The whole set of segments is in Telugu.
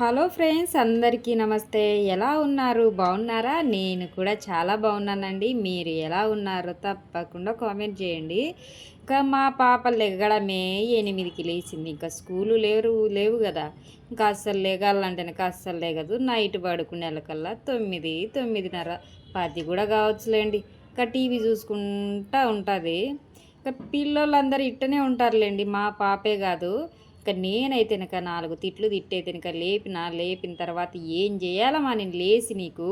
హలో ఫ్రెండ్స్ అందరికీ నమస్తే. ఎలా ఉన్నారు? బాగున్నారా? నేను కూడా చాలా బాగున్నానండి. మీరు ఎలా ఉన్నారో తప్పకుండా కామెంట్ చేయండి. ఇంకా మా పాప లెగడమే ఎనిమిదికి లేచింది. ఇంకా స్కూలు లేరు లేవు కదా. ఇంకా అస్సలు లేగాలంటే అస్సలు లేగదు. నైట్ పడుకునేకల్లా తొమ్మిది తొమ్మిదిన్నర పది కూడా కావచ్చులేండి. ఇంకా టీవీ చూసుకుంటా ఉంటుంది. ఇంకా పిల్లలందరూ ఇట్టనే ఉంటారులేండి. మా పాపే కాదు. ఇక నేనైతే కనుక నాలుగు తిట్లు తిట్టయితే కనుక లేపిన లేపిన తర్వాత ఏం చేయాలమ్మా నేను లేచి నీకు?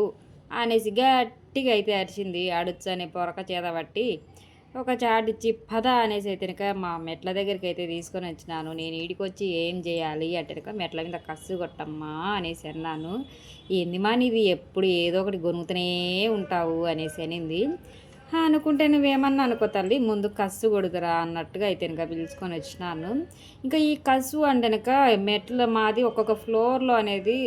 అనేసి గట్టిగా అయితే అరిచింది అడుచనే పొరక చేత పట్టి ఒక చాటిచ్చి పద అనేసి అయితే కనుక మా మెట్ల దగ్గరికి అయితే తీసుకొని వచ్చినాను. నేను ఈడికొచ్చి ఏం చేయాలి అంటే కనుక మెట్ల మీద కస్సు కొట్టమ్మా అనేసి అన్నాను. ఏంది నీది? ఎప్పుడు ఏదో ఒకటి గొనుగుతూనే ఉంటావు అనేసి అనింది. అనుకుంటే నువ్వేమన్నా అనుకో తల్లి ముందు కసు కొడుకురా అన్నట్టుగా అయితే ఇంకా పిలుచుకొని వచ్చినాను. ఇంకా ఈ కసు వెనక మెట్ల మాది ఒక్కొక్క ఫ్లోర్లో అనేది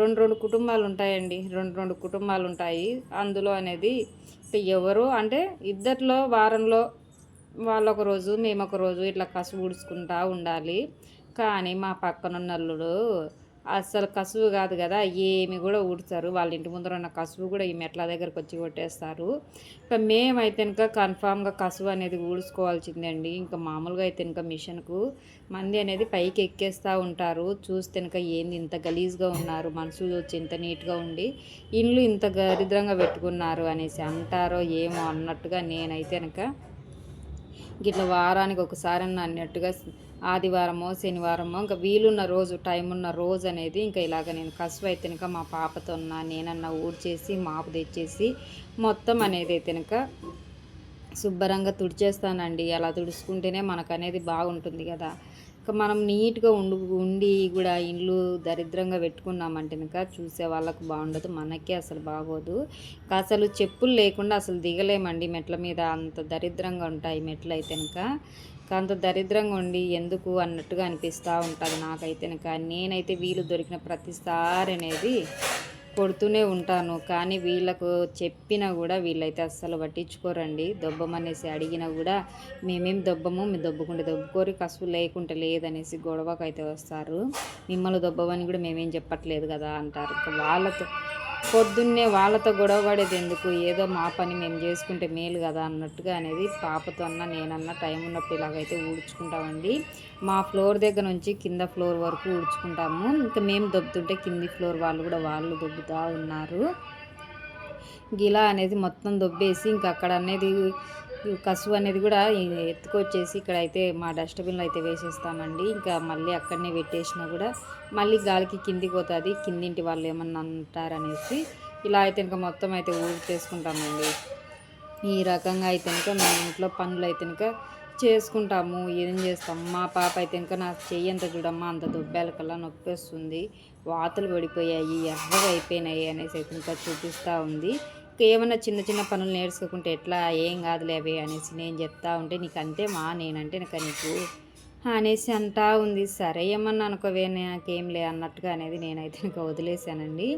రెండు రెండు కుటుంబాలు ఉంటాయండి. రెండు రెండు కుటుంబాలు ఉంటాయి. అందులో అనేది ఎవరు అంటే ఇద్దరిలో వారంలో వాళ్ళొక రోజు మేము ఒక రోజు ఇట్లా కసు ఊడ్చుకుంటా ఉండాలి. కానీ మా పక్కనున్నల్లుడు అసలు కసువు కాదు కదా ఏమి కూడా ఊడ్చారు. వాళ్ళ ఇంటి ముందర ఉన్న కసువు కూడా ఈ మెట్ల దగ్గరకు వచ్చి కొట్టేస్తారు. ఇంకా మేమైతే ఇంకా కన్ఫామ్గా కసువు అనేది ఊడ్చుకోవాల్సిందండి. ఇంకా మామూలుగా అయితే ఇంకా మిషన్కు మంది అనేది పైకి ఎక్కేస్తూ ఉంటారు. చూస్తే ఇంకా ఏంది ఇంత గలీజ్గా ఉన్నారు మనసు వచ్చి ఇంత నీట్గా ఉండి ఇండ్లు ఇంత దరిద్రంగా పెట్టుకున్నారు అనేసి అంటారో ఏమో అన్నట్టుగా నేనైతే కనుక గిట్లా వారానికి ఒకసారి అన్నట్టుగా ఆదివారమో శనివారమో ఇంకా వీలున్న రోజు టైం ఉన్న రోజు అనేది ఇంకా ఇలాగ నేను కసువు అయితే కనుక మా పాపతో ఉన్న నేనన్నా ఊడ్చేసి మాపు తెచ్చేసి మొత్తం అనేది అయితే కనుక శుభ్రంగా తుడిచేస్తానండి. అలా తుడుచుకుంటేనే మనకు అనేది బాగుంటుంది కదా. మనం నీట్గా ఉండు ఉండి కూడా ఇండ్లు దరిద్రంగా పెట్టుకున్నామంటే కనుక చూసే వాళ్ళకు బాగుండదు మనకే అసలు బాగోదు. అసలు చెప్పులు లేకుండా అసలు దిగలేమండి మెట్ల మీద. అంత దరిద్రంగా ఉంటాయి మెట్లు అయితే కనుక అంత దరిద్రంగా ఉండి ఎందుకు అన్నట్టుగా అనిపిస్తూ ఉంటుంది నాకైతే నేనైతే వీలు దొరికిన ప్రతిసారి అనేది కొడుతూనే ఉంటాను. కానీ వీళ్ళకు చెప్పినా కూడా వీళ్ళైతే అస్సలు పట్టించుకోరండి. దొబ్బమనేసి అడిగినా కూడా మేమేం దొబ్బము మీ దొబ్బకుంటే దొబ్బుకోరు కసువు లేకుంటే లేదనేసి గొడవకైతే వస్తారు. మిమ్మల్ని దొబ్బమని కూడా మేమేం చెప్పట్లేదు కదా అంటారు. వాళ్ళతో పొద్దున్నే వాళ్ళతో గొడవ పడేది ఎందుకు ఏదో మా పని మేము చేసుకుంటే మేలు కదా అన్నట్టుగా అనేది పాపతో అన్న నేనన్న టైం ఉన్నప్పుడు ఇలాగైతే ఊడ్చుకుంటామండి. మా ఫ్లోర్ దగ్గర నుంచి కింద ఫ్లోర్ వరకు ఊడ్చుకుంటాము. ఇంకా మేము దొబ్బుతుంటే కింది ఫ్లోర్ వాళ్ళు కూడా వాళ్ళు దొబ్బుతూ ఉన్నారు. గిలా అనేది మొత్తం దొబ్బేసి ఇంకా అక్కడ అనేది కసువు అనేది కూడా ఎత్తుకొచ్చేసి ఇక్కడ అయితే మా డస్ట్బిన్లో అయితే వేసేస్తామండి. ఇంకా మళ్ళీ అక్కడనే పెట్టేసినా కూడా మళ్ళీ గాలికి కిందికి పోతుంది. కిందింటి వాళ్ళు ఏమన్నా అంటారనేసి ఇలా అయితే ఇంకా మొత్తం అయితే చేసుకుంటామండి ఈ రకంగా అయితే ఇంకా మేము ఇంట్లో పనులు అయితే ఇంకా చేసుకుంటాము. ఏం చేస్తాం? మా పాప అయితే ఇంకా నా చెయ్యి అంత చూడమ్మా అంత దుబ్బాలకల్లా నొప్పి వస్తుంది వాతలు పడిపోయాయి ఎర్రగా అయిపోయినాయి అనేసి అయితే ఇంకా చూపిస్తూ ఉంది. ఏమైనా చిన్న చిన్న పనులు నేర్చుకుంటే ఎట్లా ఏం కాదులే అవి అనేసి నేను చెప్తా ఉంటే నీకు అంతే మా నేనంటే నాకు నీకు అనేసి అంటా ఉంది. సరే ఏమన్నా అనుకోవే నాకేం లే అన్నట్టుగా అనేది నేనైతే ఇంకా వదిలేసానండి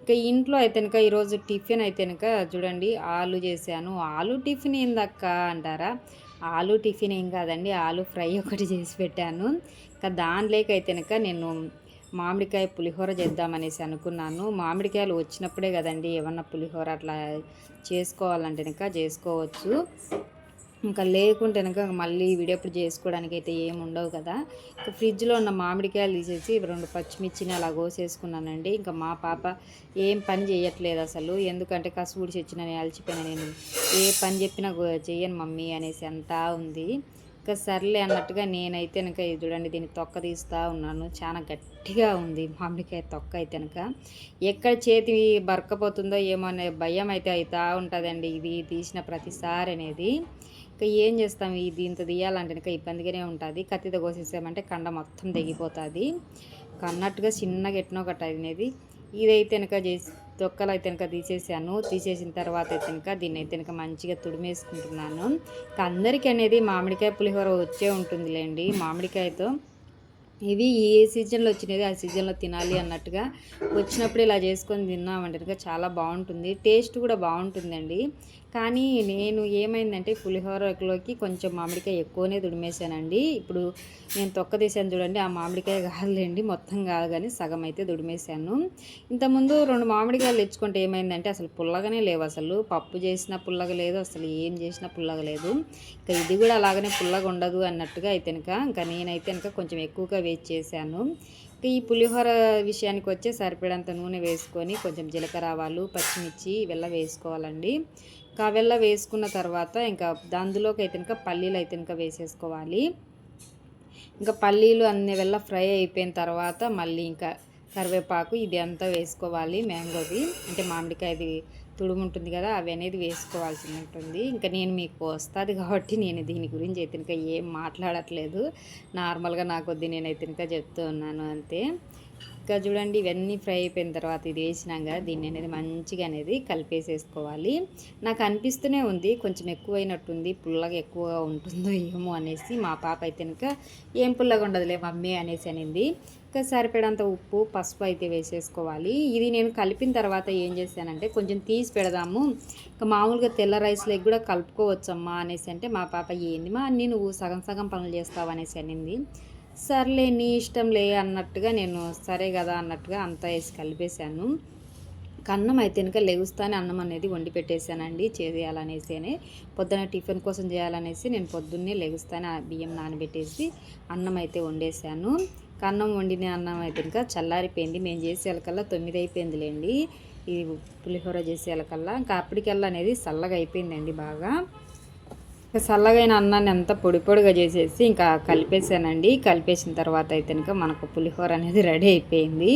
ఇంకా ఇంట్లో అయితే ఇంకా ఈరోజు టిఫిన్ అయితే ఇంకా చూడండి ఆలు చేశాను. ఆలు టిఫిన్ ఏందక్క అంటారా? ఆలు టిఫిన్ ఏం కాదండి ఆలు ఫ్రై ఒకటి చేసి పెట్టాను. ఇంకా దానిలోకి అయితే నేను మామిడికాయ పులిహోర చేద్దామనేసి అనుకున్నాను. మామిడికాయలు వచ్చినప్పుడే కదండి ఏమన్నా పులిహోర అట్లా చేసుకోవాలంటే ఇంకా చేసుకోవచ్చు. ఇంకా లేకుంటే కనుక మళ్ళీ విడేపుడు చేసుకోవడానికి అయితే ఏమి ఉండవు కదా. ఇంకా ఫ్రిడ్జ్లో ఉన్న మామిడికాయలు తీసేసి రెండు పచ్చిమిర్చిని అలా కోసేసుకున్నానండి. ఇంకా మా పాప ఏం పని చేయట్లేదు అసలు. ఎందుకంటే కసుగుడిచి వచ్చిన నేను అలసిపోయినా నేను ఏ పని చెప్పినా చేయను మమ్మీ అనేసి అంతా ఉంది. ఇంకా సర్లే అన్నట్టుగా నేనైతే కనుక చూడండి దీన్ని తొక్క తీస్తూ ఉన్నాను. చాలా గట్టిగా ఉంది మామిడికాయ తొక్క అయితే కనుక ఎక్కడ చేతి బరకపోతుందో ఏమో అనే భయం అయితే అవుతూ ఉంటుందండి ఇది తీసిన ప్రతిసారి అనేది. ఇంకా ఏం చేస్తాం? ఇది దీంతో తీయాలంటే కనుక ఇబ్బందిగానే ఉంటుంది. కత్తితో కోసేసామంటే కండ మొత్తం తెగిపోతుంది. అన్నట్టుగా చిన్నగా ఎట్నో గట్ట అనేది ఇదైతే కనుక చేసి తొక్కలు అయితే కనుక తీసేసాను. తీసేసిన తర్వాత అయితే కనుక దీన్ని అయితే కనుక మంచిగా తుడిమేసుకుంటున్నాను. అందరికీ అనేది మామిడికాయ పులిహోర వచ్చే ఉంటుందిలేండి. మామిడికాయతో ఇవి ఏ సీజన్లో వచ్చినది ఆ సీజన్లో తినాలి అన్నట్టుగా వచ్చినప్పుడు ఇలా చేసుకొని తిన్నామంటే కనుక చాలా బాగుంటుంది. టేస్ట్ కూడా బాగుంటుందండి. కానీ నేను ఏమైందంటే పులిహోరలోకి కొంచెం మామిడికాయ ఎక్కువనే దుడిమేశానండి ఇప్పుడు నేను తొక్క తీసాను చూడండి ఆ మామిడికాయ కాదులేండి మొత్తం కాదు కానీ సగం అయితే దుడిమేశాను ఇంతకుముందు రెండు మామిడికాయలు తెచ్చుకుంటే ఏమైందంటే అసలు పుల్లగానే లేవు అసలు. పప్పు చేసినా పుల్లగా లేదు అసలు ఏం చేసినా పుల్లగా లేదు. ఇంకా ఇది కూడా అలాగనే పుల్లగా ఉండదు అన్నట్టుగా అయితే కనుక ఇంకా నేనైతే కనుక కొంచెం ఎక్కువగా వేచి చేశాను. ఈ పులిహోర విషయానికి వచ్చే సరిపడంత నూనె వేసుకొని కొంచెం జీలకర్ర ఆవాలు పచ్చిమిర్చి ఇవెల్ల వేసుకోవాలండి. కావెల్ల వేసుకున్న తర్వాత ఇంకా అందులోకి అయితే ఇంకా పల్లీలు అయితే ఇంకా వేసేసుకోవాలి. ఇంకా పల్లీలు అన్ని వెళ్ళ ఫ్రై అయిపోయిన తర్వాత మళ్ళీ ఇంకా కరివేపాకు ఇది అంతా వేసుకోవాలి మ్యాంగోది అంటే మామిడికాయది తుడుము ఉంటుంది కదా అవి అనేది వేసుకోవాల్సి ఉంటుంది ఇంకా నేను మీకు వస్తుంది కాబట్టి నేను దీని గురించి అయితే ఇంకా ఏం మాట్లాడట్లేదు. నార్మల్గా నాకు వద్ది నేనైతే ఇంకా చెప్తూ ఉన్నాను అంతే. ఇంకా చూడండి ఇవన్నీ ఫ్రై అయిపోయిన తర్వాత ఇది వేసినాక దీన్ని అనేది మంచిగా అనేది కలిపేసేసుకోవాలి. నాకు అనిపిస్తూనే ఉంది కొంచెం ఎక్కువైనట్టుంది పుల్లగా ఎక్కువగా ఉంటుందో ఏమో అనేసి మా పాప అయితే కనుక ఏం పుల్లగా ఉండదులే మమ్మీ అనేసి అనింది. ఇంకా సరిపడంత ఉప్పు పసుపు అయితే వేసేసుకోవాలి. ఇది నేను కలిపిన తర్వాత ఏం చేశానంటే కొంచెం తీసి పెడదాము. ఇంకా మామూలుగా తెల్ల రైస్లో కూడా కలుపుకోవచ్చమ్మా అనేసి అంటే మా పాప ఏంది మా అన్నీ నువ్వు సగం సగం పనులు చేస్తావు అనేసి అనింది. సర్లే నీ ఇష్టం లే అన్నట్టుగా నేను సరే కదా అన్నట్టుగా అంతా వేసి కలిపేశాను. అన్నం అయితే కనుక లెగుస్తానే అన్నం అనేది వండి పెట్టేశానండి చేయాలనేసినే పొద్దున టిఫిన్ కోసం చేయాలనేసి నేను పొద్దున్నే లెగుస్తానే బియ్యం నానబెట్టేసి అన్నం అయితే వండేశాను. అన్నం వండిన అన్నం అయితే ఇంకా చల్లారిపోయింది. మేము చేసేకల్లా తొమ్మిది అయిపోయిందిలేండి ఇది పులిహోర చేసేకల్లా ఇంకా అప్పటికల్లా అనేది చల్లగా అయిపోయిందండి బాగా. చల్లగైన అన్నాన్ని అంతా పొడి పొడిగా చేసేసి ఇంకా కలిపేసానండి. కలిపేసిన తర్వాత అయితే ఇంకా మనకు పులిహోర అనేది రెడీ అయిపోయింది.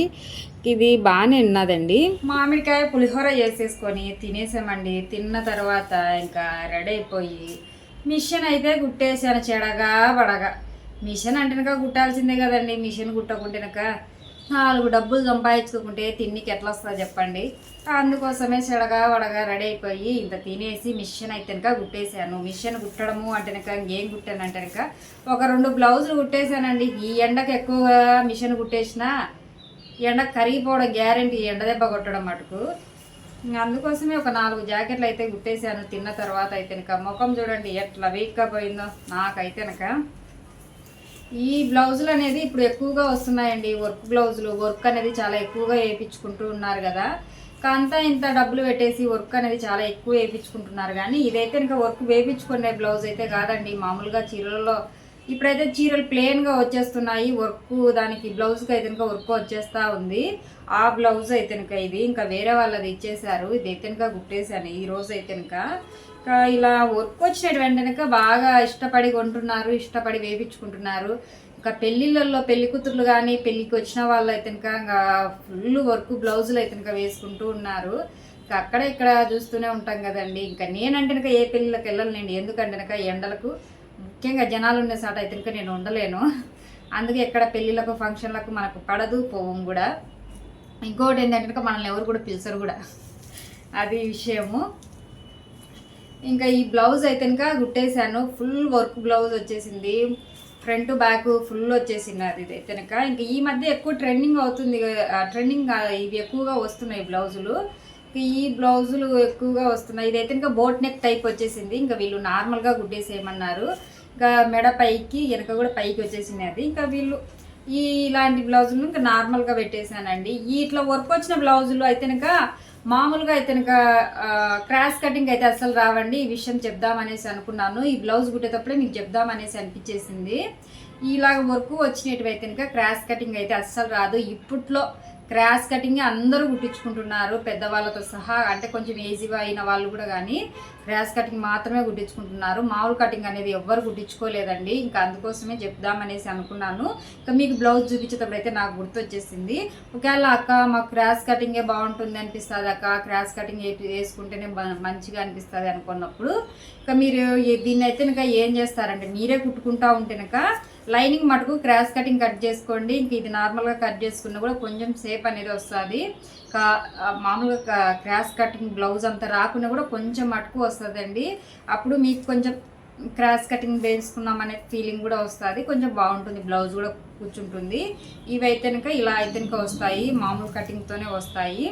ఇది బాగానే ఉన్నదండి. మామిడికాయ పులిహోర చేసేసుకొని తినేసామండి. తిన్న తర్వాత ఇంకా రెడీ అయిపోయి మిషన్ అయితే గుట్టేసాను చెడగా పడగా మిషన్ అంటేనక కుట్టాల్సిందే కదండి మిషన్ కుట్టకుంటేనక నాలుగు డబ్బులు సంపాదించుకుంటే తిన్నికి ఎట్లా వస్తుందో చెప్పండి. అందుకోసమే చెడగా వడగా రెడీ అయిపోయి ఇంత తినేసి మిషన్ అయితేనక కుట్టేశాను. మిషన్ కుట్టడము అంటేనక ఇంకేం కుట్టానంటేనక ఒక రెండు బ్లౌజులు కుట్టేశానండి. ఈ ఎండకు ఎక్కువగా మిషన్ కుట్టేసిన ఎండ కరిగిపోవడం గ్యారంటీ ఎండ దెబ్బ కొట్టడం మటుకు. అందుకోసమే ఒక నాలుగు జాకెట్లు అయితే కుట్టేశాను. తిన్న తర్వాత అయితేనక ముఖం చూడండి ఎట్లా వీక్గా పోయిందో నాకైతేనక ఈ బ్లౌజులు అనేది ఇప్పుడు ఎక్కువగా వస్తున్నాయండి. వర్క్ బ్లౌజులు. వర్క్ అనేది చాలా ఎక్కువగా వేయించుకుంటూ ఉన్నారు కదా. కాంతా ఇంత డబ్బులు పెట్టేసి వర్క్ అనేది చాలా ఎక్కువ వేయించుకుంటున్నారు. కానీ ఇదైతే ఇంకా వర్క్ వేయించుకునే బ్లౌజ్ అయితే కాదండి. మామూలుగా చీరలలో ఇప్పుడైతే చీరలు ప్లెయిన్గా వచ్చేస్తున్నాయి. వర్క్ దానికి బ్లౌజ్కి అయితే ఇంకా వర్క్ వచ్చేస్తూ ఉంది. ఆ బ్లౌజ్ అయితే ఇంకా ఇది ఇంకా వేరే వాళ్ళది ఇచ్చేసారు ఇది అయితే ఇంకా గుట్టేశాను. ఈ రోజు అయితే ఇంకా ఇలా వర్క్ వచ్చినటువంటి వెంటనే బాగా ఇష్టపడి కొంటున్నారు ఇష్టపడి వేపించుకుంటున్నారు. ఇంకా పెళ్ళిళ్ళల్లో పెళ్ళి కూతుర్లు కానీ పెళ్ళికి వచ్చిన వాళ్ళు అయితే ఇంకా ఫుల్ వర్క్ బ్లౌజులు అయితే ఇంకా వేసుకుంటూ ఉన్నారు. ఇంకా అక్కడ ఇక్కడ చూస్తూనే ఉంటాం కదండి. ఇంకా నేనంటే ఏ పెళ్ళిళ్ళకి వెళ్ళలేండి ఎందుకంటే ఎండలకు ముఖ్యంగా జనాలు ఉండే సాట అయితే ఇంకా నేను ఉండలేను. అందుకే ఎక్కడ పెళ్ళిళ్ళకు ఫంక్షన్లకు మనకు పడదు పోవం కూడా. ఇంకోటి ఏంటంటే మనల్ని ఎవరు కూడా పిలిచరు కూడా. అది విషయము. ఇంకా ఈ బ్లౌజ్ అయితే ఇంకా కుట్టేశాను. ఫుల్ వర్క్ బ్లౌజ్ వచ్చేసింది. ఫ్రంట్ బ్యాక్ ఫుల్ వచ్చేసింది అది అయితే ఇంకా ఈ మధ్య ఎక్కువ ట్రెండింగ్ అవుతుంది ట్రెండింగ్ ఇవి ఎక్కువగా వస్తున్నాయి బ్లౌజులు. ఈ బ్లౌజులు ఎక్కువగా వస్తున్నాయి. ఇదైతే ఇంకా బోట్ నెక్ టైప్ వచ్చేసింది. ఇంకా వీళ్ళు నార్మల్గా గుడ్డేసేయమన్నారు ఇంకా మెడ పైకి వెనక కూడా పైకి వచ్చేసింది అది. ఇంకా వీళ్ళు ఈ ఇలాంటి బ్లౌజులు ఇంకా నార్మల్గా పెట్టేశానండి. ఈ ఇట్లా వర్క్ వచ్చిన బ్లౌజులు అయితే ఇంకా మామూలుగా అయితే ఇంకా క్రాస్ కటింగ్ అయితే అసలు రావండి. ఈ విషయం చెప్దామనేసి అనుకున్నాను. ఈ బ్లౌజ్ కుట్టేటప్పుడే మీకు చెప్దామనేసి అనిపించేసింది. ఇలాగ వర్క్ వచ్చినట్టు అయితే క్రాస్ కటింగ్ అయితే అస్సలు రాదు. ఇప్పట్లో క్రాస్ కటింగ్ అందరూ కుట్టించుకుంటున్నారు పెద్దవాళ్ళతో సహా అంటే కొంచెం ఏజీగా అయిన వాళ్ళు కూడా కానీ క్రాస్ కటింగ్ మాత్రమే కుట్టించుకుంటున్నారు. మామూలు కటింగ్ అనేది ఎవ్వరు కుట్టించుకోలేదండి. ఇంకా అందుకోసమే చెప్దామనేసి అనుకున్నాను. ఇంకా మీకు బ్లౌజ్ చూపించేటప్పుడు అయితే నాకు గుర్తొచ్చేసింది. ఒకవేళ అక్క మాకు క్రాస్ కటింగే బాగుంటుంది అనిపిస్తుంది అక్క క్రాస్ కటింగ్ వేసుకుంటేనే మంచిగా అనిపిస్తుంది అనుకున్నప్పుడు. ఇంకా మీరు దీన్ని అయితే ఇంకా ఏం చేస్తారంటే మీరే కుట్టుకుంటా ఉంటేనక లైనింగ్ మటుకు క్రాస్ కటింగ్ కట్ చేసుకోండి. ఇంక ఇది నార్మల్గా కట్ చేసుకున్నా కూడా కొంచెం సేప్ అనేది వస్తుంది. మామూలుగా క్రాస్ కటింగ్ బ్లౌజ్ అంతా రాకుండా కూడా కొంచెం మటుకు వస్తుందండి. అప్పుడు మీకు కొంచెం క్రాస్ కటింగ్ వేసుకున్నాం అనే ఫీలింగ్ కూడా వస్తుంది. కొంచెం బాగుంటుంది. బ్లౌజ్ కూడా కూర్చుంటుంది. ఇవి అయితే ఇలా అయితే వస్తాయి. మామూలు కటింగ్తోనే వస్తాయి.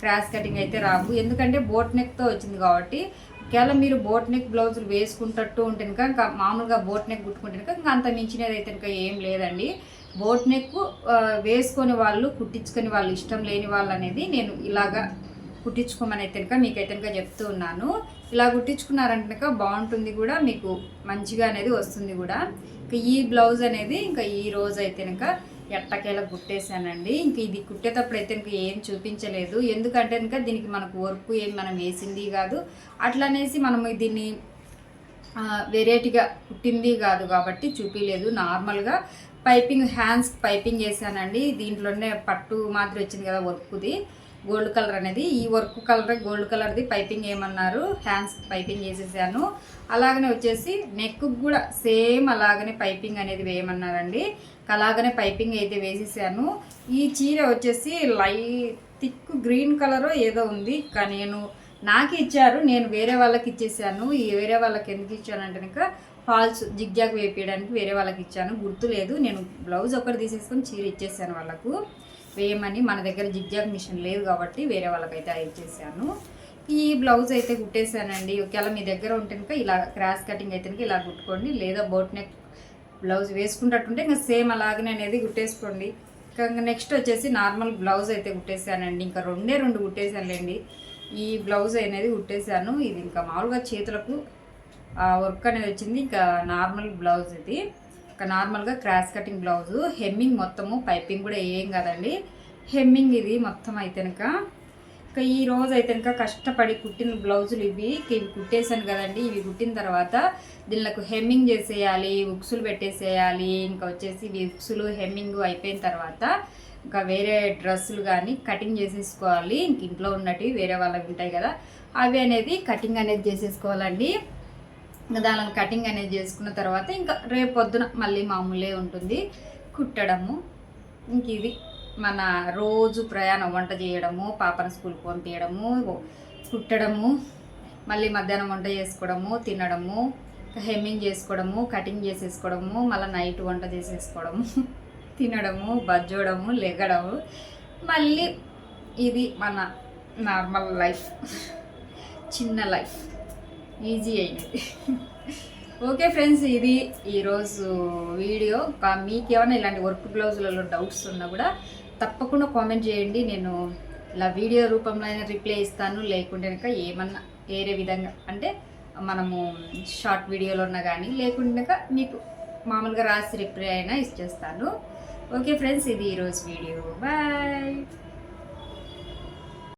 క్రాస్ కటింగ్ అయితే రావు. ఎందుకంటే బోట్ నెక్తో వచ్చింది కాబట్టి కేవలం మీరు బోట్ నెక్ బ్లౌజులు వేసుకుంటట్టు ఉంటే కనుక ఇంకా మామూలుగా బోట్ నెక్ కుట్టుకుంటే ఇంకా అంత మించినది అయితే ఇంకా ఏం లేదండి. బోట్ నెక్ వేసుకొని వాళ్ళు కుట్టించుకొని వాళ్ళు ఇష్టం లేని వాళ్ళు అనేది నేను ఇలాగా కుట్టించుకోమని అయితే కనుక మీకైతే కనుక చెప్తూ ఉన్నాను. ఇలా కుట్టించుకున్నారంటే కనుక బాగుంటుంది కూడా మీకు మంచిగా అనేది వస్తుంది కూడా. ఇంకా ఈ బ్లౌజ్ అనేది ఇంకా ఈ రోజు అయితే కనుక ఎట్టకేలా కుట్టేశానండి ఇంక ఇది కుట్టేటప్పుడు అయితే ఇంక ఏం చూపించలేదు. ఎందుకంటే ఇంకా దీనికి మనకు వర్క్ ఏం మనం వేసింది కాదు. అట్లనేసి మనం దీన్ని వెరైటీగా కుట్టింది కాదు కాబట్టి చూపించలేదు నార్మల్గా పైపింగ్ హ్యాండ్స్ పైపింగ్ చేశానండి. దీంట్లోనే పట్టు మాదిరి వచ్చింది కదా వర్క్ది. గోల్డ్ కలర్ అనేది. ఈ వర్క్ కలర్ గోల్డ్ కలర్ది పైపింగ్ ఏమన్నారు? హ్యాండ్స్ పైపింగ్ చేసేసాను. అలాగనే వచ్చేసి నెక్కు కూడా సేమ్ అలాగనే పైపింగ్ అనేది వేయమన్నారండి. అలాగనే పైపింగ్ అయితే వేసేసాను. ఈ చీర వచ్చేసి లై థిక్ గ్రీన్ కలర్ ఏదో ఉంది. కానీ నేను నాకు ఇచ్చారు నేను వేరే వాళ్ళకి ఇచ్చేసాను. ఈ వేరే వాళ్ళకి ఎందుకు ఇచ్చానంటే కనుక ఫాల్స్ జిగ్జాగ్ వేపించడానికి వేరే వాళ్ళకి ఇచ్చాను. గుర్తులేదు నేను బ్లౌజ్ ఒకటి తీసేసుకొని చీర ఇచ్చేసాను వాళ్ళకు. వేయమని మన దగ్గర జిగ్జాగ్ మిషన్ లేదు కాబట్టి వేరే వాళ్ళకైతే ఇచ్చేసాను. ఈ బ్లౌజ్ అయితే కుట్టేశానండి. ఒకవేళ మీ దగ్గర ఉంటే కనుక ఇలా క్రాస్ కటింగ్ అయితే కనుక ఇలా కుట్టుకోండి. లేదా బోట్ నెక్ బ్లౌజ్ వేసుకుంటట్టుంటే ఇంకా సేమ్ అలాగనే అనేది కుట్టేసుకోండి. నెక్స్ట్ వచ్చేసి నార్మల్ బ్లౌజ్ అయితే కుట్టేశానండి. ఇంకా రెండే రెండు కుట్టేశానులేండి. ఈ బ్లౌజ్ అనేది కుట్టేశాను. ఇది ఇంకా మామూలుగా చేతులకు వర్క్ అనేది వచ్చింది. ఇంకా నార్మల్ బ్లౌజ్ ఇది. ఇంకా నార్మల్గా క్రాస్ కటింగ్ బ్లౌజు. హెమ్మింగ్ మొత్తము పైపింగ్ కూడా ఏం కాదండి. హెమ్మింగ్ ఇది మొత్తం అయితే కనుక ఇంకా ఈ రోజు అయితే ఇంకా కష్టపడి కుట్టిన బ్లౌజులు ఇవి. ఇవి కుట్టేశాను కదండి. ఇవి కుట్టిన తర్వాత దీనికి హెమ్మింగ్ చేసేయాలి ఉక్సులు పెట్టేసేయాలి. ఇంకా వచ్చేసి ఇవి ఉక్సులు హెమ్మింగ్ అయిపోయిన తర్వాత ఇంకా వేరే డ్రెస్సులు కానీ కటింగ్ చేసేసుకోవాలి. ఇంక ఇంట్లో ఉన్నటివి వేరే వాళ్ళవి ఉంటాయి కదా. అవి అనేది కటింగ్ అనేది చేసేసుకోవాలండి. ఇంకా దానిని కటింగ్ అనేది చేసుకున్న తర్వాత ఇంకా రేపు పొద్దున మళ్ళీ మామూలే ఉంటుంది కుట్టడము. ఇంక ఇది. మన రోజు ప్రయాణం వంట చేయడము పాపను స్కూల్కి పంపించడము కుట్టడము మళ్ళీ మధ్యాహ్నం వంట చేసుకోవడము తినడము హెమ్మింగ్ చేసుకోవడము కటింగ్ చేసేసుకోవడము మళ్ళీ నైట్ వంట చేసేసుకోవడము తినడము బజ్జోడము లెగడము. మళ్ళీ ఇది మన నార్మల్ లైఫ్. చిన్న లైఫ్. ఈజీ అయింది ఓకే ఫ్రెండ్స్ ఇది ఈరోజు వీడియో. మీకు ఏమైనా ఇలాంటి వర్క్ బ్లౌజులలో డౌట్స్ ఉన్నా కూడా తప్పకుండా కామెంట్ చేయండి. నేను ఇలా వీడియో రూపంలో అయినా రిప్లై ఇస్తాను. లేకుంటే కనుక ఏమన్నా వేరే విధంగా అంటే మనము షార్ట్ వీడియోలో ఉన్నా కానీ లేకుంటే కనుక మీకు మామూలుగా రాసి రిప్లై అయినా ఇచ్చేస్తాను. ఓకే ఫ్రెండ్స్ ఇది ఈరోజు వీడియో. బాయ్.